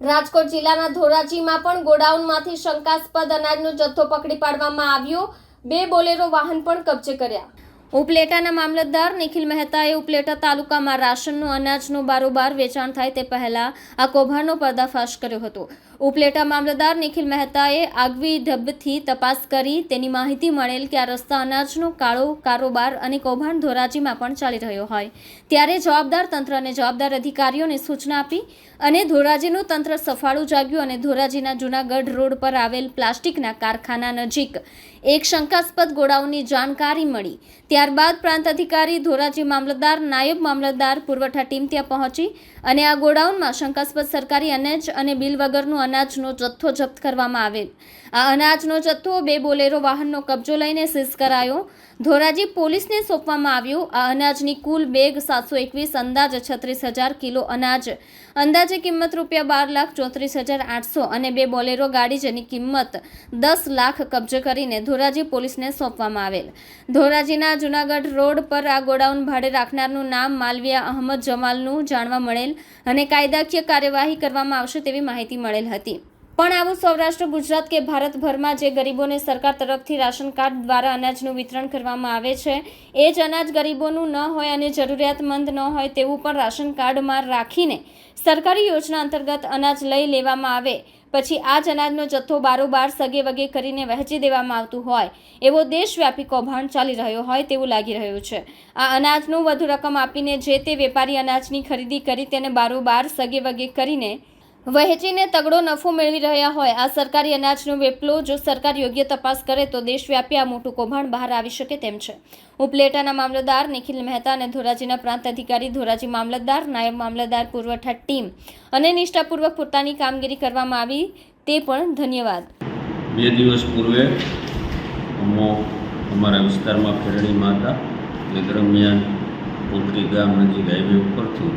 રાજકોટ જિલ્લાના ધોરાજીમાં પણ ગોડાઉનમાંથી શંકાસ્પદ અનાજનો જથ્થો પકડી પાડવામાં આવ્યો. બે બોલેરો વાહન પણ કબજે કર્યા. ઉપલેટાના મામલતદાર નિખિલ મહેતાએ ઉપલેટા તાલુકામાં રાશનનું અનાજનું બારોબાર વેચાણ થાય તે પહેલા આ કૌભાંડનો પર્દાફાશ કર્યો હતો. ઉપલેટા મામલતદાર નિખિલ મહેતાએ આગવી ઢબથી તપાસ કરી. તેની માહિતી મળેલ કે આ રસ્તા અનાજનો કાળો કારોબાર અને કૌભાંડ ધોરાજીમાં પણ ચાલી રહ્યો હોય. ત્યારે જવાબદાર તંત્ર અને જવાબદાર અધિકારીઓને સૂચના આપી અને ધોરાજીનું તંત્ર સફાળું જાગ્યું અને ધોરાજીના જૂનાગઢ રોડ પર આવેલ પ્લાસ્ટિકના કારખાના નજીક એક શંકાસ્પદ ગોડાઉનની જાણકારી મળી. ત્યારબાદ પ્રાંત અધિકારી ધોરાજી મામલતદાર, નાયબ મામલતદાર પુરવઠા ટીમ ત્યાં પહોંચી અને આ ગોડાઉનમાં શંકાસ્પદ સરકારી અનાજ અને બિલ વગરનું અનાજનો જથ્થો જપ્ત કરવામાં આવેલ. આ અનાજનો જથ્થો બે બોલેરો વાહનનો કબજો લઈને સીઝ કરાયો. ધોરાજી પોલીસને સોંપવામાં આવ્યું, આ અનાજની કુલ બેગ સાતસો એકવીસ, અંદાજ છત્રીસ હજાર કિલો અનાજ. અંદાજે કિંમત રૂપિયા બાર લાખ ચોત્રીસ હજાર આઠસો અને બે બોલેરો ગાડી જેની કિંમત દસ લાખ કબજે કરીને ધોરાજી પોલીસને સોંપવામાં આવેલ. ધોરાજીના જુનાગઢ રોડ પર આ ગોડાઉન ભાડે રાખનારનું નામ માલવિયા અહમદ જમાલનું જાણવા મળેલ અને કાયદાકીય કાર્યવાહી કરવામાં આવશે તેવી માહિતી મળેલ હતી. પણ આવું સૌરાષ્ટ્ર, ગુજરાત કે ભારતભરમાં જે ગરીબોને સરકાર તરફથી રાશન કાર્ડ દ્વારા અનાજનું વિતરણ કરવામાં આવે છે, એ જ અનાજ ગરીબોનું ન હોય અને જરૂરિયાતમંદ ન હોય તેવું પણ રાશન કાર્ડમાં રાખીને સરકારી યોજના અંતર્ગત અનાજ લઈ લેવામાં આવે. પછી આ જ અનાજનો જથ્થો બારોબાર સગે વગે કરીને વહેંચી દેવામાં આવતું હોય. એવો દેશવ્યાપી કૌભાંડ ચાલી રહ્યો હોય તેવું લાગી રહ્યું છે. આ અનાજનું વધુ રકમ આપીને જે તે વેપારી અનાજની ખરીદી કરી તેને બારોબાર સગે વગે કરીને વહેંચીને તગડો નફો મેળવી રહ્યા હોય. આ સરકારી અનાજનો વેપલો જો સરકાર યોગ્ય તપાસ કરે તો દેશવ્યાપી આ મોટું કૌભાંડ બહાર આવી શકે તેમ છે. ઉપલેટાના મામલતદાર નિખિલ મહેતા અને ધોરાજીના પ્રાંત અધિકારી ધોરાજી મામલતદાર, નાયબ મામલતદાર પુરવઠા ટીમ અને નિષ્ઠાપૂર્વક પોતાની કામગીરી કરવામાં આવી તે પણ ધન્યવાદ. બે દિવસ પૂર્વે અમો અમારા વિસ્તારમાં ફેરણીમાં માતા દરમિયાન પોતરી ગામ નજીક હાઈવે ઉપરથી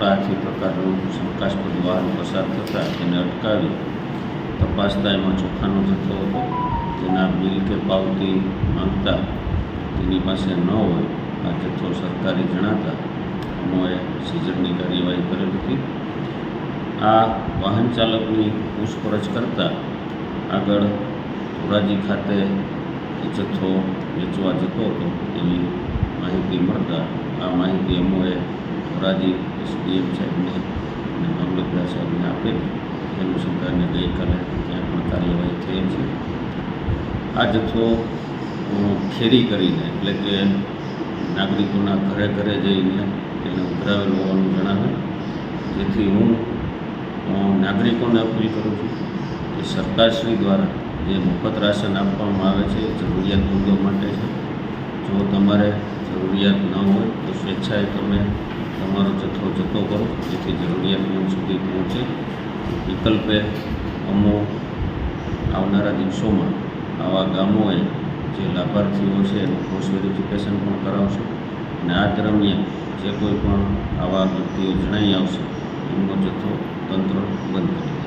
એક છોટા હાથી પ્રકારનું શંકાસ્પદ વાહન પસાર થતાં તેને અટકાવી તપાસતા એમાં ચોખાનો જથ્થો હતો તેના બિલ કે પાવતી માંગતા તેની પાસે ન હોય આ જથ્થો સરકારી જણાતા અમોએ સીઝરની કાર્યવાહી કરેલ હતી આ વાહન ચાલકની પૂછપરછ કરતાં આગળ ધોરાજી ખાતે એ જથ્થો વેચવા જતો હતો એવી માહિતી મળતા આ માહિતી અમોએ ધોરાજી એસડીએમ સાહેબને અને મામલતદાર સાહેબને આપેલી તે સરકારને ગઈકાલે ત્યાં પણ કાર્યવાહી થયેલ છે. આ જથ્થો ખેરી કરીને, એટલે કે નાગરિકોના ઘરે ઘરે જઈને તેને ઉતરાવેલ હોવાનું જણાવે. જેથી હું નાગરિકોને અપીલ કરું છું કે સરકારશ્રી દ્વારા જે મફત રાશન આપવામાં આવે છે જરૂરિયાતમંદો માટે છે. જો તમારે જરૂરિયાત ન હોય, તો સ્વેચ્છાએ તમે તમારો જથ્થો જતો કરો, જેથી જરૂરિયાતમંદ સુધી પહોંચે. વિકલ્પે અમો આવનારા દિવસોમાં આવા ગામોએ જે લાભાર્થીઓ છે એનું ક્રોસ વેરિફિકેશન પણ કરાવશે. અને આ દરમિયાન જે કોઈ પણ આવા વ્યક્તિઓ જણાઈ આવશે, એમનો જથ્થો તંત્ર બંધ કરી